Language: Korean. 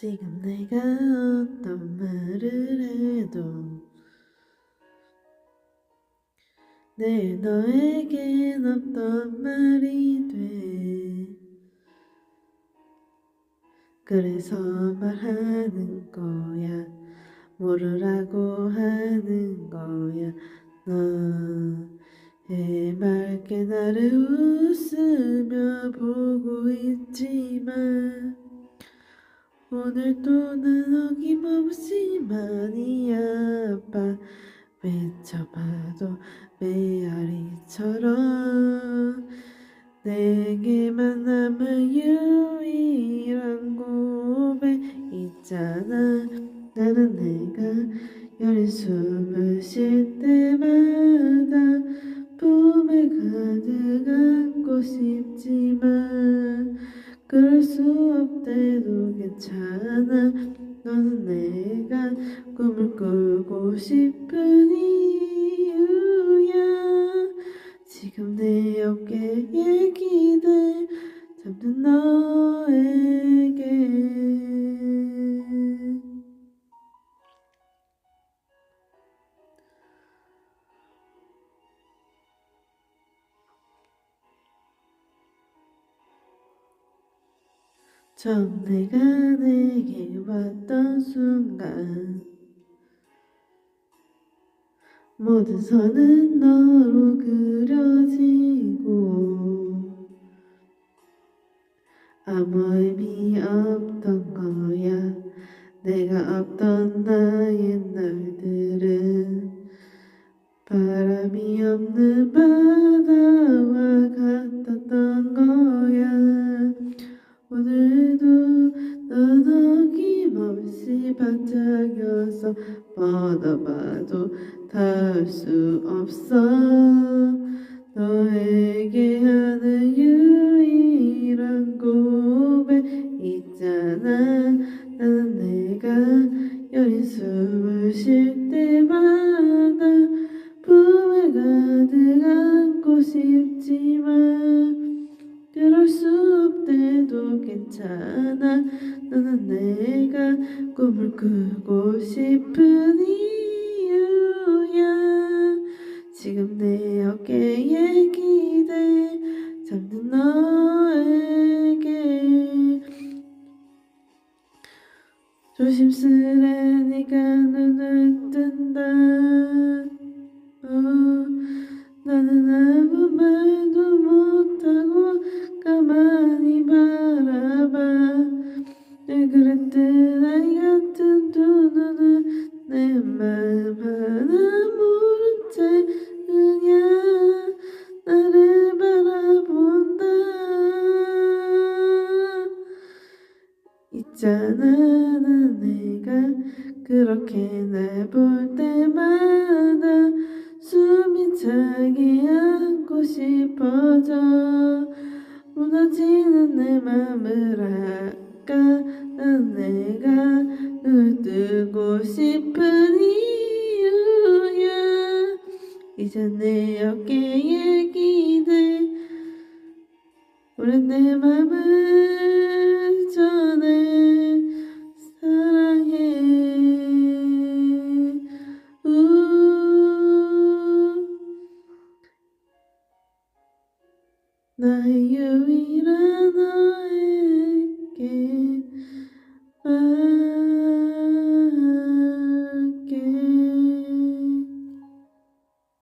지금 내가 어떤 말을 해도 내일 너에겐 없던 말이 돼. 그래서 말하는 거야. 모르라고 하는 거야. 너 해맑게 나를 웃으며 보고 있지만 오늘도 난 어김없이 많이 아파. 외쳐봐도 메아리처럼 내게만 남은 유일한 고백 있잖아. 나는 내가 여린 숨을 쉴 때마다 품에 가득 안고 싶지만 그럴 수 없대도 괜찮아. 너는 내가 꿈을 꾸고 싶은 이유야. 지금 내 어깨에 기대. 잠든 너에게 처음 내가 내게 왔던 순간. 모든 선은 너로 그려지고 아무 의미 없던 거야. 내가 없던 나의 날들은 바람이 없는 바다와 반짝여서 뻗어봐도 닿을 수 없어. 너에게 하는 유일한 고백 있잖아. 나는 내가 여린 숨을 쉴 때마다 품에 가득 안고 싶지만 그럴 수 없대도 괜찮아. 너는 내 가 꿈을 꾸고 싶은 이유야. 지금 내 어깨에 기대 잠든 너에게. 조심스레 네가 눈을 뜬다. 어, 나는 아무 말도 못하고 가만히 바라봐. 늘 그랬 그렇게 날 볼 때마다 숨이 차게 안고 싶어져. 무너지는 내 맘을 아까 난 내가 눈을 뜨고 싶은 이유야. 이제 내 어깨에 기대. 오랜 내 맘을